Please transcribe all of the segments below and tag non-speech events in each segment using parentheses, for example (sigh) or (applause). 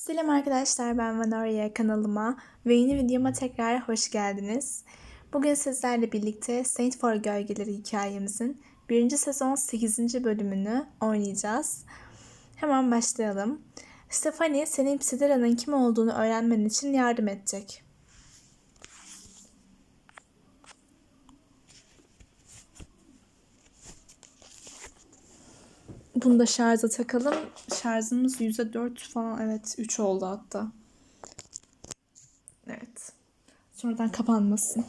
Selam arkadaşlar ben Vanoria kanalıma ve yeni videoma tekrar hoş geldiniz. Bugün sizlerle birlikte Saint for Gölgeleri hikayemizin 1. sezon 8. bölümünü oynayacağız. Hemen başlayalım. Stephanie senin Psidera'nın kim olduğunu öğrenmen için yardım edecek. Bunu da şarja takalım. Şarjımız %4 falan. Evet 3 oldu hatta. Evet. Sonradan kapanmasın.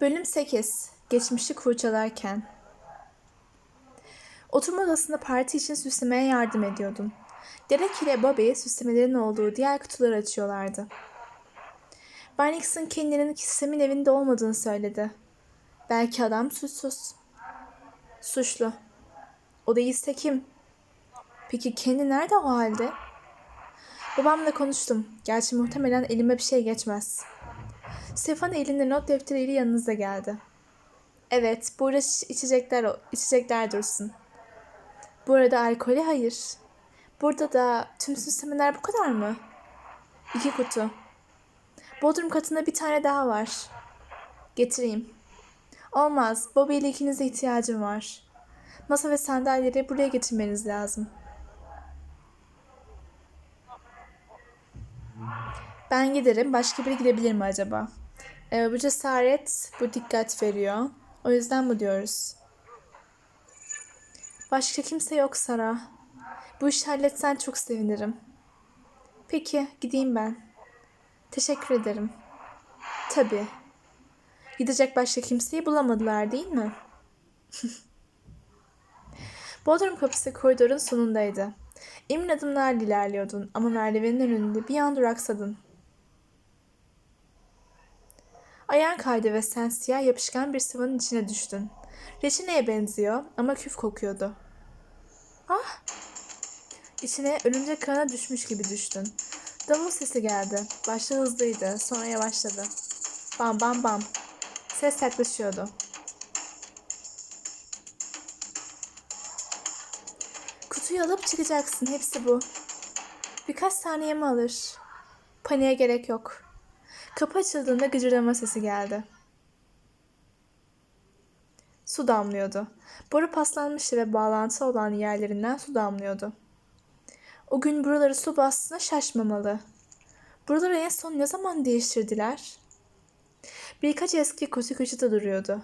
Bölüm 8. Geçmişi kurcalarken. Oturma odasında parti için süslemeye yardım ediyordum. Derek ile Bobby süslemelerin olduğu diğer kutuları açıyorlardı. Bay kendinin sistemin evinde olmadığını söyledi. Belki adam suçsuz. Suçlu. O değilse kim? Peki kendi nerede o halde? Babamla konuştum. Gerçi muhtemelen elime bir şey geçmez. Stefan elinde not defteriyle yanınıza geldi. Evet, burada içecekler, içecekler dursun. Bu arada alkole hayır. Burada da tüm süslemeler bu kadar mı? İki kutu. Bodrum katında bir tane daha var. Getireyim. Olmaz. Bobby ile ikinize ihtiyacım var. Masa ve sandalyeleri buraya getirmeniz lazım. Ben giderim. Başka biri gidebilir mi acaba? Ee, bu cesaret, bu dikkat veriyor. O yüzden bu diyoruz. Başka kimse yok Sara. Bu işi halletsen çok sevinirim. Peki, gideyim ben. Teşekkür ederim. Tabii. Gidecek başka kimseyi bulamadılar değil mi? (laughs) Bodrum kapısı koridorun sonundaydı. Emin adımlarla ilerliyordun ama merdivenin önünde bir an duraksadın. Ayağın kaydı ve sen siyah yapışkan bir sıvının içine düştün. Reçineye benziyor ama küf kokuyordu. Ah! İçine örümcek kanına düşmüş gibi düştün. Davul sesi geldi. Başta hızlıydı, sonra yavaşladı. Bam bam bam. Ses yaklaşıyordu. Kutuyu alıp çıkacaksın. Hepsi bu. Birkaç saniyemi alır. Paniğe gerek yok. Kapı açıldığında gıcırdama sesi geldi. Su damlıyordu. Boru paslanmıştı ve bağlantı olan yerlerinden su damlıyordu. O gün buraları su bastığına şaşmamalı. Buraları en son ne zaman değiştirdiler? Birkaç eski kutu köşede duruyordu.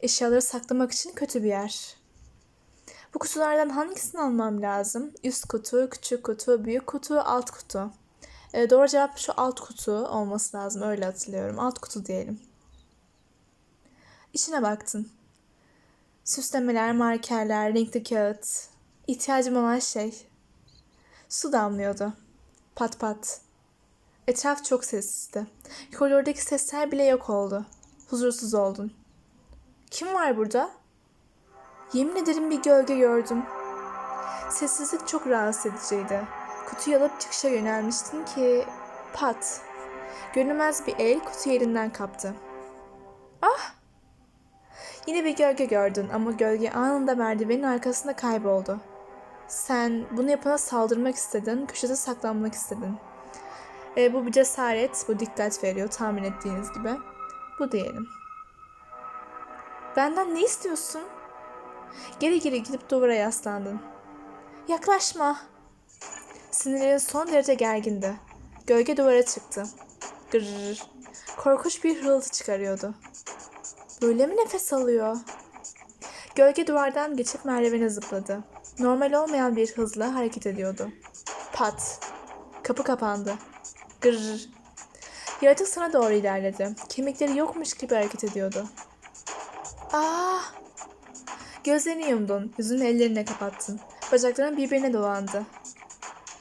Eşyaları saklamak için kötü bir yer. Bu kutulardan hangisini almam lazım? Üst kutu, küçük kutu, büyük kutu, alt kutu. E, doğru cevap şu alt kutu olması lazım. Öyle hatırlıyorum. Alt kutu diyelim. İçine baktın. Süslemeler, markerler, renkli kağıt. İhtiyacım olan şey. Su damlıyordu. Pat pat. Etraf çok sessizdi. Koridordaki sesler bile yok oldu. Huzursuz oldun. Kim var burada? Yemin ederim bir gölge gördüm. Sessizlik çok rahatsız ediciydi. Kutuyu alıp çıkışa yönelmiştin ki pat. Görünmez bir el kutuyu elinden kaptı. Ah! Yine bir gölge gördün ama gölge anında merdivenin arkasında kayboldu. Sen bunu yapana saldırmak istedin, köşede saklanmak istedin. E, bu bir cesaret, bu dikkat veriyor tahmin ettiğiniz gibi. Bu diyelim. Benden ne istiyorsun? Geri geri gidip duvara yaslandın. Yaklaşma. Sinirlerin son derece gergindi. Gölge duvara çıktı. Gırrrr. Korkunç bir hırıltı çıkarıyordu. Böyle mi nefes alıyor? Gölge duvardan geçip merdivene zıpladı. Normal olmayan bir hızla hareket ediyordu. Pat. Kapı kapandı. Gırrrr. Yaratık sana doğru ilerledi. Kemikleri yokmuş gibi hareket ediyordu. Ah! Gözlerini yumdun, yüzünü ellerine kapattın. Bacakların birbirine dolandı.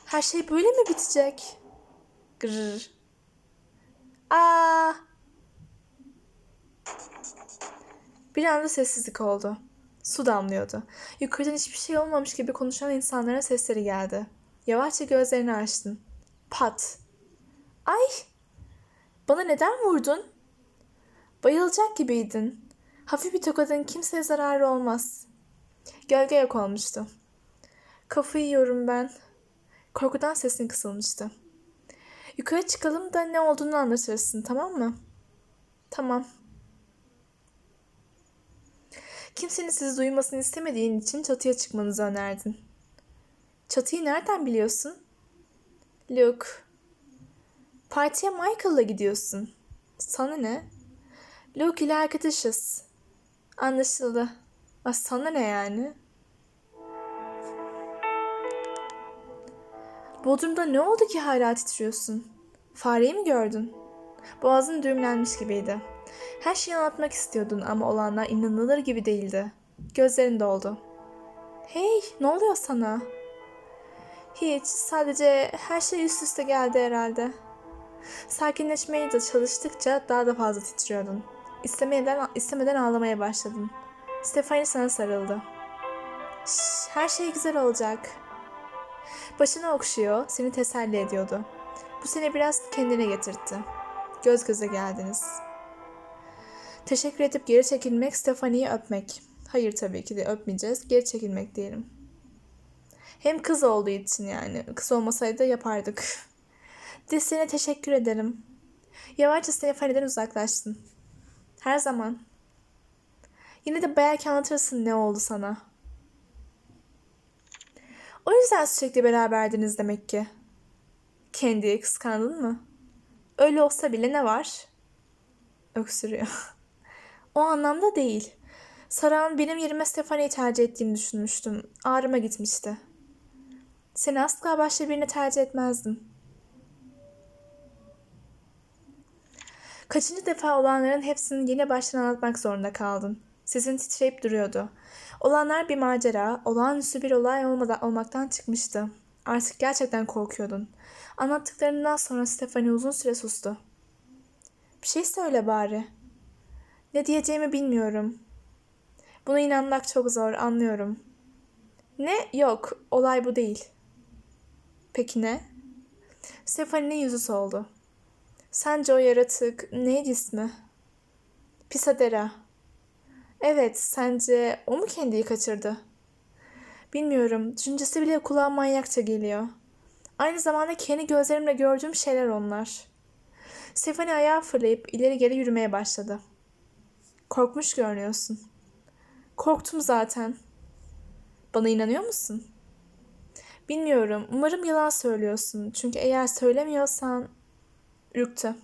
Her şey böyle mi bitecek? Gırr. Aa! Bir anda sessizlik oldu. Su damlıyordu. Yukarıdan hiçbir şey olmamış gibi konuşan insanların sesleri geldi. Yavaşça gözlerini açtın. Pat. Ay! Bana neden vurdun? Bayılacak gibiydin. Hafif bir tokadın kimseye zararı olmaz. Gölge yok olmuştu. Kafayı yiyorum ben. Korkudan sesin kısılmıştı. Yukarı çıkalım da ne olduğunu anlatırsın tamam mı? Tamam. Kimsenin sizi duymasını istemediğin için çatıya çıkmanızı önerdin. Çatıyı nereden biliyorsun? Luke. Partiye Michael'la gidiyorsun. Sana ne? Luke ile arkadaşız. Anlaşıldı. Aa, sana ne yani? Bodrum'da ne oldu ki hala titriyorsun? Fareyi mi gördün? Boğazın düğümlenmiş gibiydi. Her şeyi anlatmak istiyordun ama olanlar inanılır gibi değildi. Gözlerin doldu. Hey, ne oluyor sana? Hiç, sadece her şey üst üste geldi herhalde. Sakinleşmeye de çalıştıkça daha da fazla titriyordun. İstemeden, istemeden ağlamaya başladın. Stefani sana sarıldı. Şş, her şey güzel olacak. Başını okşuyor, seni teselli ediyordu. Bu seni biraz kendine getirtti. Göz göze geldiniz. Teşekkür edip geri çekilmek, Stefani'yi öpmek. Hayır tabii ki de öpmeyeceğiz. Geri çekilmek diyelim. Hem kız olduğu için yani. Kız olmasaydı yapardık. Dizine teşekkür ederim. Yavaşça Stefani'den uzaklaştın. Her zaman. Yine de belki anlatırsın ne oldu sana. O yüzden sürekli beraberdiniz demek ki. Kendiyi kıskandın mı? Öyle olsa bile ne var? Öksürüyor. (laughs) o anlamda değil. Saran benim yerime Stefani'yi tercih ettiğini düşünmüştüm. Ağrıma gitmişti. Seni asla başka birini tercih etmezdim. Kaçıncı defa olanların hepsini yine baştan anlatmak zorunda kaldın. Sesin titreyip duruyordu. Olanlar bir macera, olağanüstü bir olay olmadan olmaktan çıkmıştı. Artık gerçekten korkuyordun. Anlattıklarından sonra Stephanie uzun süre sustu. Bir şey söyle bari. Ne diyeceğimi bilmiyorum. Buna inanmak çok zor, anlıyorum. Ne? Yok, olay bu değil. Peki ne? Stephanie'nin yüzü soldu. Sence o yaratık neydi ismi? Pisadera. Evet, sence o mu kendiyi kaçırdı? Bilmiyorum, düşüncesi bile kulağa manyakça geliyor. Aynı zamanda kendi gözlerimle gördüğüm şeyler onlar. Stephanie ayağa fırlayıp ileri geri yürümeye başladı. Korkmuş görünüyorsun. Korktum zaten. Bana inanıyor musun? Bilmiyorum. Umarım yalan söylüyorsun. Çünkü eğer söylemiyorsan... Ürktü.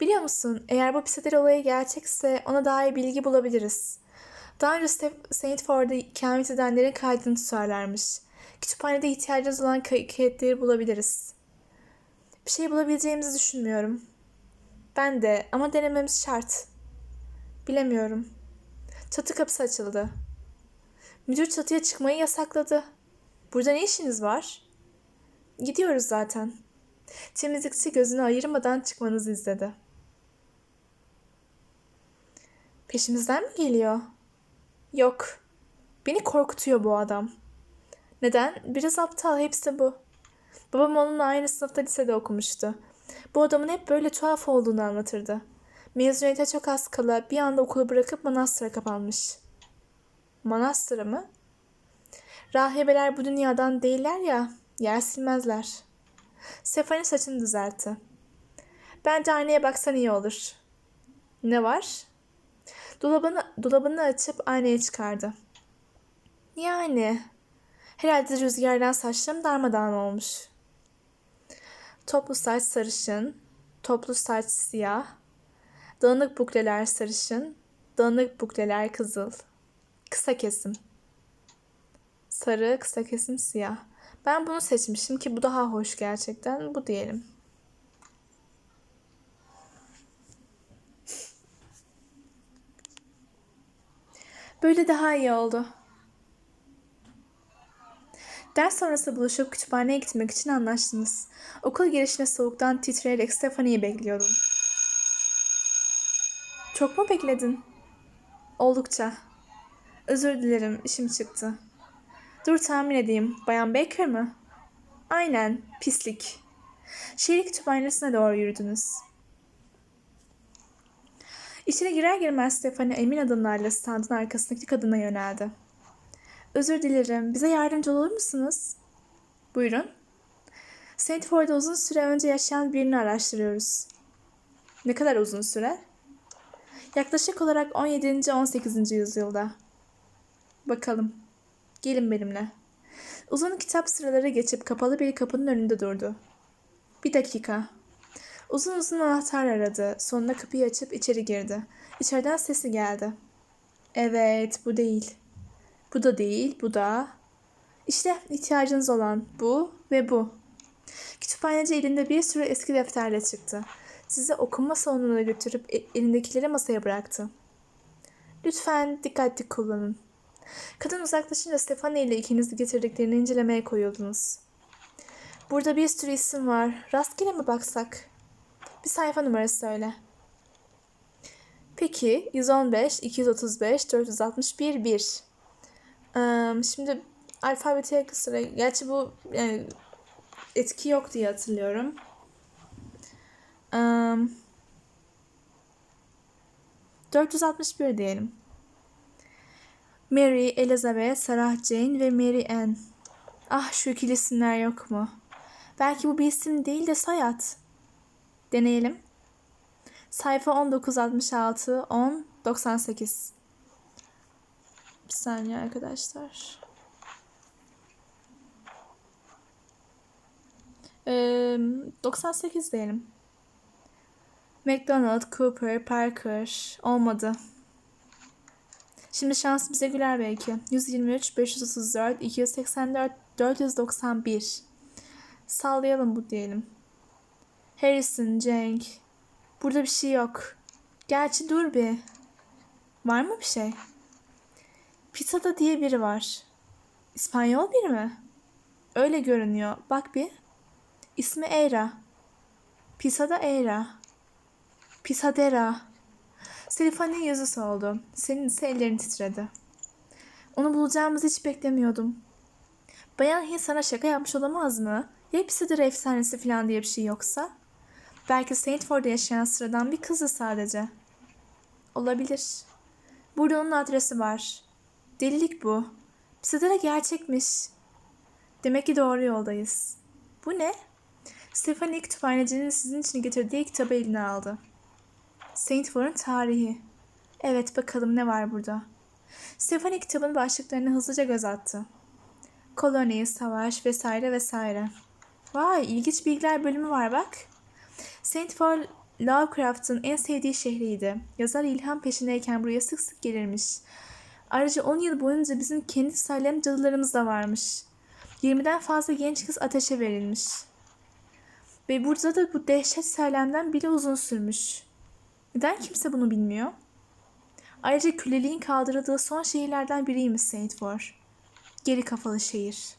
Biliyor musun? Eğer bu psikiyater olayı gerçekse ona iyi bilgi bulabiliriz. Daha önce St. Ford'a ikamet edenlerin kaydını tutarlarmış. Kütüphanede ihtiyacınız olan kayıtları bulabiliriz. Bir şey bulabileceğimizi düşünmüyorum. Ben de ama denememiz şart. Bilemiyorum. Çatı kapısı açıldı. Müdür çatıya çıkmayı yasakladı. Burada ne işiniz var? Gidiyoruz zaten. Temizlikçi gözünü ayırmadan çıkmanızı izledi. Peşimizden mi geliyor? Yok. Beni korkutuyor bu adam. Neden? Biraz aptal hepsi bu. Babam onunla aynı sınıfta lisede okumuştu. Bu adamın hep böyle tuhaf olduğunu anlatırdı. Mezuniyete çok az kala bir anda okulu bırakıp manastıra kapanmış. Manastıra mı? Rahibeler bu dünyadan değiller ya, yer silmezler. Sefani saçını düzeltti. Bence aynaya baksan iyi olur. Ne var? Dolabını, dolabını açıp aynaya çıkardı. Yani, herhalde rüzgardan saçlarım darmadağın olmuş. Toplu saç sarışın, toplu saç siyah, dağınık bukleler sarışın, dağınık bukleler kızıl, kısa kesim. Sarı, kısa kesim siyah. Ben bunu seçmişim ki bu daha hoş gerçekten. Bu diyelim. Böyle daha iyi oldu. Ders sonrası buluşup kütüphaneye gitmek için anlaştınız. Okul girişine soğuktan titreyerek Stephanie'yi bekliyordum. Çok mu bekledin? Oldukça. Özür dilerim, işim çıktı. Dur tahmin edeyim, Bayan Baker mı? Aynen, pislik. Şehir kütüphanesine doğru yürüdünüz. İçeri girer girmez Stefani emin adımlarla standın arkasındaki kadına yöneldi. Özür dilerim, bize yardımcı olur musunuz? Buyurun. Saintford'da uzun süre önce yaşayan birini araştırıyoruz. Ne kadar uzun süre? Yaklaşık olarak 17. 18. yüzyılda. Bakalım. Gelin benimle. Uzun kitap sıraları geçip kapalı bir kapının önünde durdu. Bir dakika. Uzun uzun anahtar aradı. Sonunda kapıyı açıp içeri girdi. İçeriden sesi geldi. Evet, bu değil. Bu da değil, bu da. İşte ihtiyacınız olan bu ve bu. Kütüphaneci elinde bir sürü eski defterle çıktı. Sizi okuma salonuna götürüp e- elindekileri masaya bıraktı. Lütfen dikkatli kullanın. Kadın uzaklaşınca Stefani ile ikinizi getirdiklerini incelemeye koyuldunuz. Burada bir sürü isim var. Rastgele mi baksak? Bir sayfa numarası söyle. Peki 115, 235, 461, 1. Ee, şimdi alfabetik sıra. Gerçi bu yani etki yok diye hatırlıyorum. Ee, 461 diyelim. Mary, Elizabeth, Sarah Jane ve Mary Ann. Ah şu ikili isimler yok mu? Belki bu bir isim değil de soyad. Deneyelim. Sayfa 1966, 10, 98. Bir saniye arkadaşlar. Ee, 98 diyelim. McDonald, Cooper, Parker. Olmadı. Şimdi şans bize güler belki. 123, 534, 284, 491. Sallayalım bu diyelim. Harrison, Cenk. Burada bir şey yok. Gerçi dur bir. Var mı bir şey? Pizzada diye biri var. İspanyol biri mi? Öyle görünüyor. Bak bir. İsmi Eira. Pisada Eira. Pisadera. Stefani'nin yazısı oldu. Senin ise ellerin titredi. Onu bulacağımızı hiç beklemiyordum. Bayan Hill sana şaka yapmış olamaz mı? Ya Pisadera efsanesi falan diye bir şey yoksa? Belki Saintford'da yaşayan sıradan bir kızı sadece. Olabilir. Burada onun adresi var. Delilik bu. Pisadera gerçekmiş. Demek ki doğru yoldayız. Bu ne? Stephanie kütüphanecinin sizin için getirdiği kitabı eline aldı. Saintford'un tarihi. Evet bakalım ne var burada. Stephanie kitabın başlıklarını hızlıca göz attı. Koloni, savaş vesaire vesaire. Vay ilginç bilgiler bölümü var bak. Saintford Lovecraft'ın en sevdiği şehriydi. Yazar ilham peşindeyken buraya sık sık gelirmiş. Ayrıca 10 yıl boyunca bizim kendi Salem cadılarımız da varmış. 20'den fazla genç kız ateşe verilmiş. Ve burada da bu dehşet Salem'den bile uzun sürmüş. Neden kimse bunu bilmiyor? Ayrıca köleliğin kaldırıldığı son şehirlerden biriymiş Saintford. Geri kafalı şehir.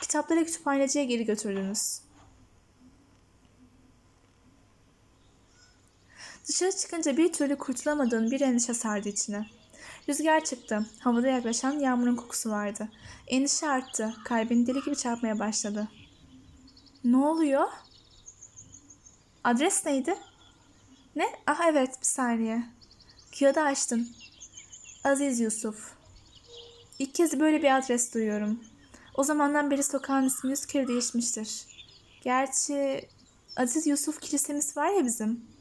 Kitapları kütüphaneciye geri götürdünüz. Dışarı çıkınca bir türlü kurtulamadığın bir endişe sardı içine. Rüzgar çıktı. Havada yaklaşan yağmurun kokusu vardı. Endişe arttı. Kalbin deli gibi çarpmaya başladı. Ne oluyor? Adres neydi? Ne? Ah evet bir saniye. Kağıdı açtım. Aziz Yusuf. İlk kez böyle bir adres duyuyorum. O zamandan beri sokağın ismi yüz kere değişmiştir. Gerçi Aziz Yusuf kilisemiz var ya bizim.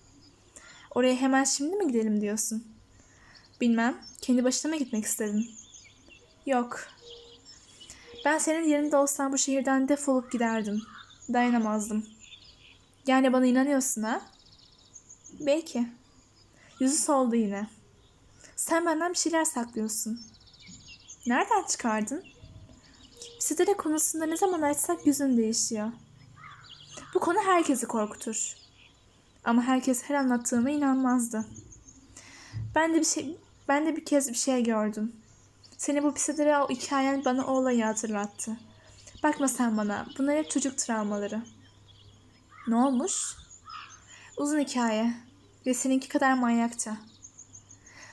Oraya hemen şimdi mi gidelim diyorsun? Bilmem. Kendi başına mı gitmek istedin? Yok. Ben senin yerinde olsam bu şehirden defolup giderdim. Dayanamazdım. Yani bana inanıyorsun ha? Belki. Yüzü soldu yine. Sen benden bir şeyler saklıyorsun. Nereden çıkardın? Sidere konusunda ne zaman açsak yüzün değişiyor. Bu konu herkesi korkutur. Ama herkes her anlattığıma inanmazdı. Ben de bir şey Ben de bir kez bir şey gördüm. Seni bu psikolojide o hikayen bana o olayı hatırlattı. Bakma sen bana. Bunlar hep çocuk travmaları. Ne olmuş? Uzun hikaye. Ve seninki kadar manyakça.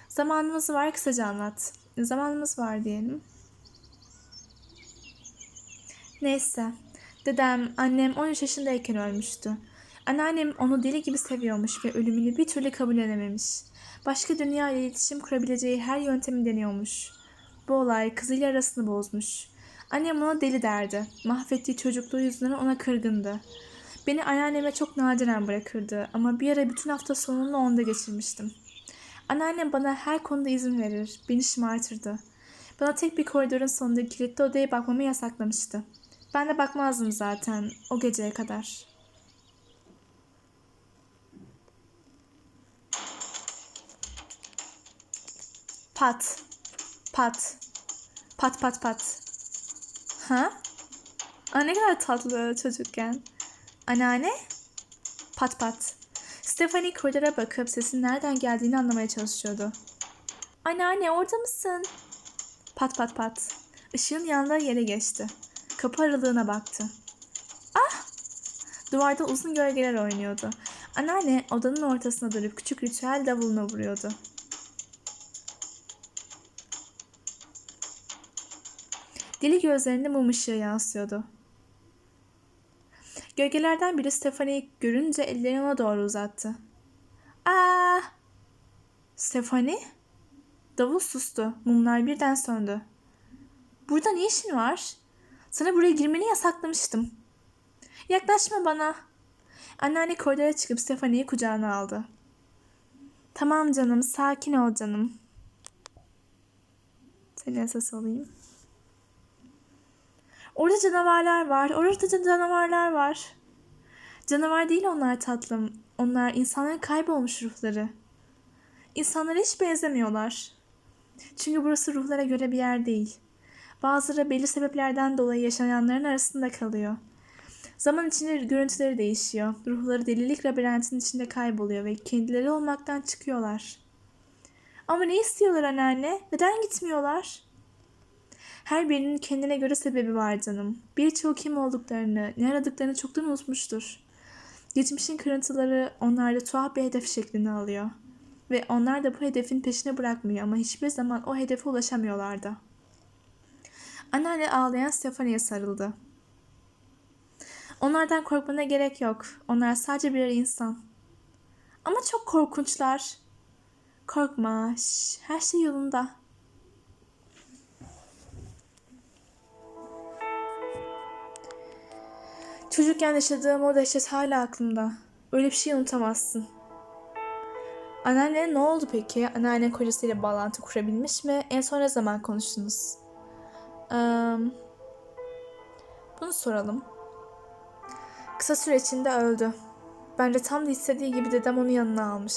Zamanımız var kısaca anlat. Zamanımız var diyelim. Neyse. Dedem, annem 13 yaşındayken ölmüştü. Anneannem onu deli gibi seviyormuş ve ölümünü bir türlü kabul edememiş. Başka dünya ile iletişim kurabileceği her yöntemi deniyormuş. Bu olay kızıyla arasını bozmuş. Annem ona deli derdi. Mahvettiği çocukluğu yüzünden ona kırgındı. Beni anneanneme çok nadiren bırakırdı ama bir ara bütün hafta sonunu onda geçirmiştim. Anneannem bana her konuda izin verir, beni şımartırdı. Bana tek bir koridorun sonunda kilitli odaya bakmamı yasaklamıştı. Ben de bakmazdım zaten o geceye kadar. Pat. Pat. Pat pat pat. Ha? Aa, ne kadar tatlı çocukken. Anneanne? Pat pat. Stephanie koridora bakıp sesin nereden geldiğini anlamaya çalışıyordu. Anneanne orada mısın? Pat pat pat. Işığın yandığı yere geçti. Kapı aralığına baktı. Ah! Duvarda uzun gölgeler oynuyordu. Anneanne odanın ortasına durup küçük ritüel davuluna vuruyordu. Deli gözlerinde mum ışığı yansıyordu. Gölgelerden biri Stephanie'yi görünce ellerini ona doğru uzattı. Aa! Stephanie? Davul sustu. Mumlar birden söndü. Burada ne işin var? Sana buraya girmeni yasaklamıştım. Yaklaşma bana. Anneanne koridora çıkıp Stephanie'yi kucağına aldı. Tamam canım, sakin ol canım. Seni esas alayım. Orada canavarlar var. Orada da canavarlar var. Canavar değil onlar tatlım. Onlar insanların kaybolmuş ruhları. İnsanlara hiç benzemiyorlar. Çünkü burası ruhlara göre bir yer değil. Bazıları belli sebeplerden dolayı yaşayanların arasında kalıyor. Zaman içinde görüntüleri değişiyor. Ruhları delilik labirentinin içinde kayboluyor ve kendileri olmaktan çıkıyorlar. Ama ne istiyorlar anneanne? Neden gitmiyorlar? Her birinin kendine göre sebebi var canım. Birçoğu kim olduklarını, ne aradıklarını çoktan unutmuştur. Geçmişin kırıntıları onlarda tuhaf bir hedef şeklini alıyor. Ve onlar da bu hedefin peşine bırakmıyor ama hiçbir zaman o hedefe ulaşamıyorlardı. Anneanne ağlayan Stephanie'ye sarıldı. Onlardan korkmana gerek yok. Onlar sadece birer insan. Ama çok korkunçlar. Korkma, şş, her şey yolunda. Çocukken yaşadığım o dehşet hala aklımda. Öyle bir şey unutamazsın. Anneanne ne oldu peki? Anneanne kocasıyla bağlantı kurabilmiş mi? En son ne zaman konuştunuz? Ee, bunu soralım. Kısa süre içinde öldü. Bence tam da istediği gibi dedem onu yanına almış.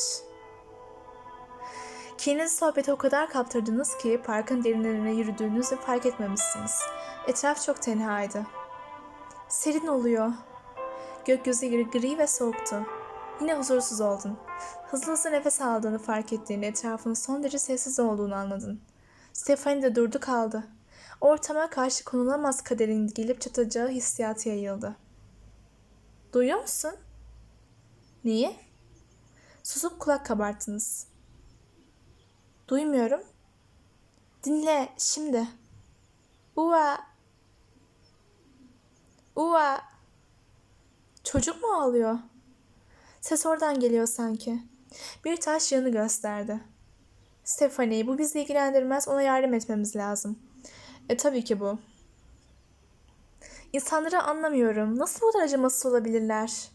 Kendinizi sohbete o kadar kaptırdınız ki parkın derinlerine yürüdüğünüzü fark etmemişsiniz. Etraf çok tenhaydı. Serin oluyor. Gökyüzü gri, gri ve soğuktu. Yine huzursuz oldun. Hızlı hızlı nefes aldığını fark ettiğinde etrafının son derece sessiz olduğunu anladın. Stephanie de durdu kaldı. Ortama karşı konulamaz kaderin gelip çatacağı hissiyatı yayıldı. Duyuyor musun? Neyi? Susup kulak kabarttınız. Duymuyorum. Dinle şimdi. Ua. Ua. Çocuk mu ağlıyor? Ses oradan geliyor sanki. Bir taş yanı gösterdi. Stephanie bu bizi ilgilendirmez ona yardım etmemiz lazım. E tabii ki bu. İnsanları anlamıyorum. Nasıl bu kadar acımasız olabilirler?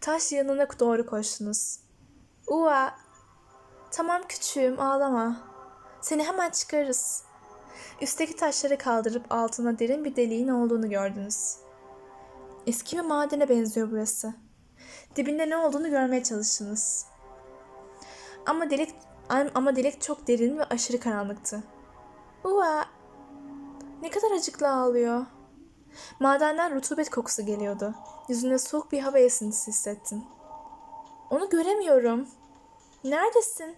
Taş yanına doğru koştunuz. Ua. Tamam küçüğüm ağlama. Seni hemen çıkarırız. Üstteki taşları kaldırıp altına derin bir deliğin olduğunu gördünüz. Eski bir madene benziyor burası. Dibinde ne olduğunu görmeye çalıştınız. Ama delik ama delik çok derin ve aşırı karanlıktı. Ua! Ne kadar acıklı ağlıyor. Madenden rutubet kokusu geliyordu. Yüzünde soğuk bir hava esintisi hissettin. Onu göremiyorum. Neredesin?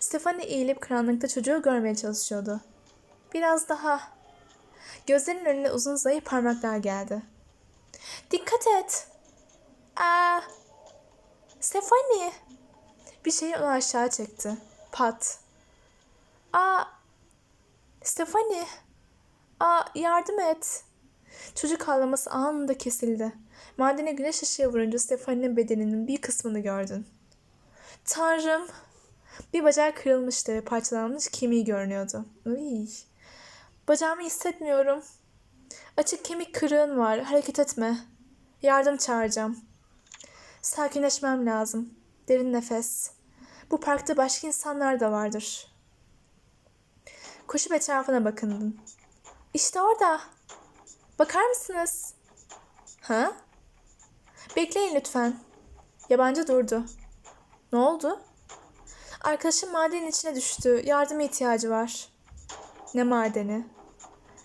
Stefani eğilip karanlıkta çocuğu görmeye çalışıyordu. Biraz daha. Gözlerinin önüne uzun zayıf parmaklar geldi. Dikkat et. Aa, Stefani. Bir şeyi onu aşağı çekti. Pat. Aa, Stefani. Aa, yardım et. Çocuk ağlaması anında kesildi. Madene güneş ışığı vurunca Stefani'nin bedeninin bir kısmını gördün. Tanrım. Bir bacağı kırılmıştı ve parçalanmış kemiği görünüyordu. Uy. Bacağımı hissetmiyorum. Açık kemik kırığın var. Hareket etme. Yardım çağıracağım. Sakinleşmem lazım. Derin nefes. Bu parkta başka insanlar da vardır. Koşup etrafına bakındın. İşte orada. Bakar mısınız? Ha? Bekleyin lütfen. Yabancı durdu. Ne oldu? Arkadaşım madenin içine düştü. Yardıma ihtiyacı var. Ne madeni?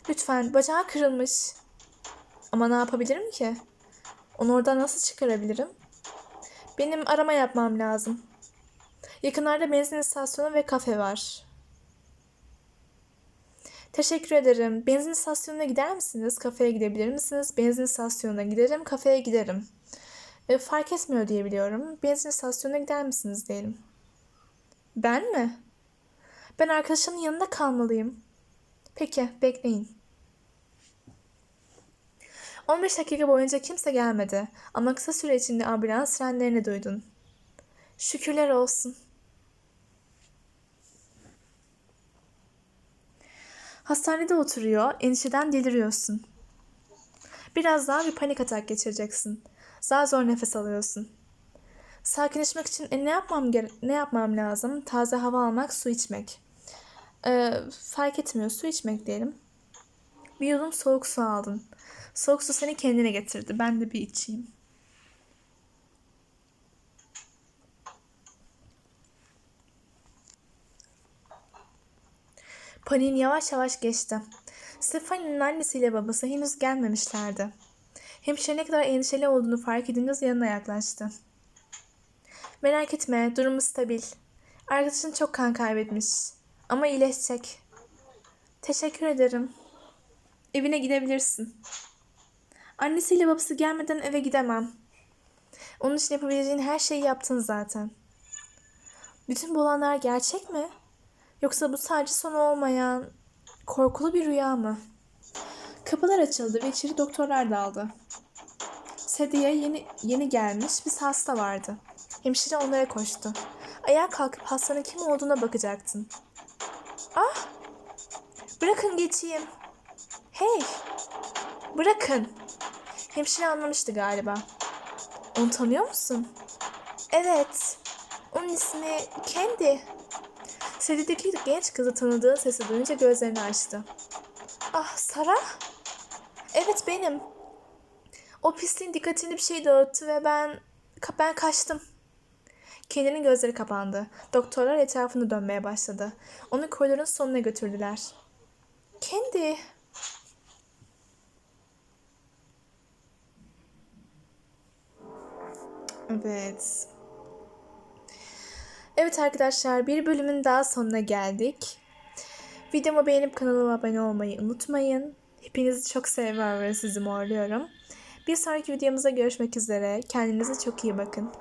Lütfen bacağı kırılmış. Ama ne yapabilirim ki? Onu oradan nasıl çıkarabilirim? Benim arama yapmam lazım. Yakınlarda benzin istasyonu ve kafe var. Teşekkür ederim. Benzin istasyonuna gider misiniz? Kafeye gidebilir misiniz? Benzin istasyonuna giderim, kafeye giderim. E, fark etmiyor diye. Benzin istasyonuna gider misiniz diyelim. Ben mi? Ben arkadaşımın yanında kalmalıyım. Peki, bekleyin. 15 dakika boyunca kimse gelmedi ama kısa süre içinde ambulans sirenlerini duydun. Şükürler olsun. Hastanede oturuyor, endişeden deliriyorsun. Biraz daha bir panik atak geçireceksin. Zar zor nefes alıyorsun. Sakinleşmek için e, ne yapmam gere- ne yapmam lazım? Taze hava almak, su içmek. Ee, fark etmiyor, su içmek diyelim. Bir yudum soğuk su aldın. Soğuk su seni kendine getirdi. Ben de bir içeyim. Paniğin yavaş yavaş geçti. Stefani'nin annesiyle babası henüz gelmemişlerdi. Hemşire ne kadar endişeli olduğunu fark edince yanına yaklaştı. Merak etme, durumu stabil. Arkadaşın çok kan kaybetmiş. Ama iyileşecek. Teşekkür ederim. Evine gidebilirsin. Annesiyle babası gelmeden eve gidemem. Onun için yapabileceğin her şeyi yaptın zaten. Bütün bu olanlar gerçek mi? Yoksa bu sadece sonu olmayan korkulu bir rüya mı? Kapılar açıldı ve içeri doktorlar daldı. Sediye yeni, yeni gelmiş bir hasta vardı. Hemşire onlara koştu. Ayağa kalkıp hastanın kim olduğuna bakacaktın. Ah! Bırakın geçeyim. Hey! Bırakın. Hemşire anlamıştı galiba. Onu tanıyor musun? Evet. Onun ismi Kendi. Sedideki genç kızı tanıdığı sesi duyunca gözlerini açtı. Ah Sara? Evet benim. O pisliğin dikkatini bir şey dağıttı ve ben ben kaçtım. Kendinin gözleri kapandı. Doktorlar etrafını dönmeye başladı. Onu koridorun sonuna götürdüler. Kendi. Evet. Evet arkadaşlar bir bölümün daha sonuna geldik. Videomu beğenip kanalıma abone olmayı unutmayın. Hepinizi çok seviyorum ve sizi morluyorum. Bir sonraki videomuzda görüşmek üzere. Kendinize çok iyi bakın.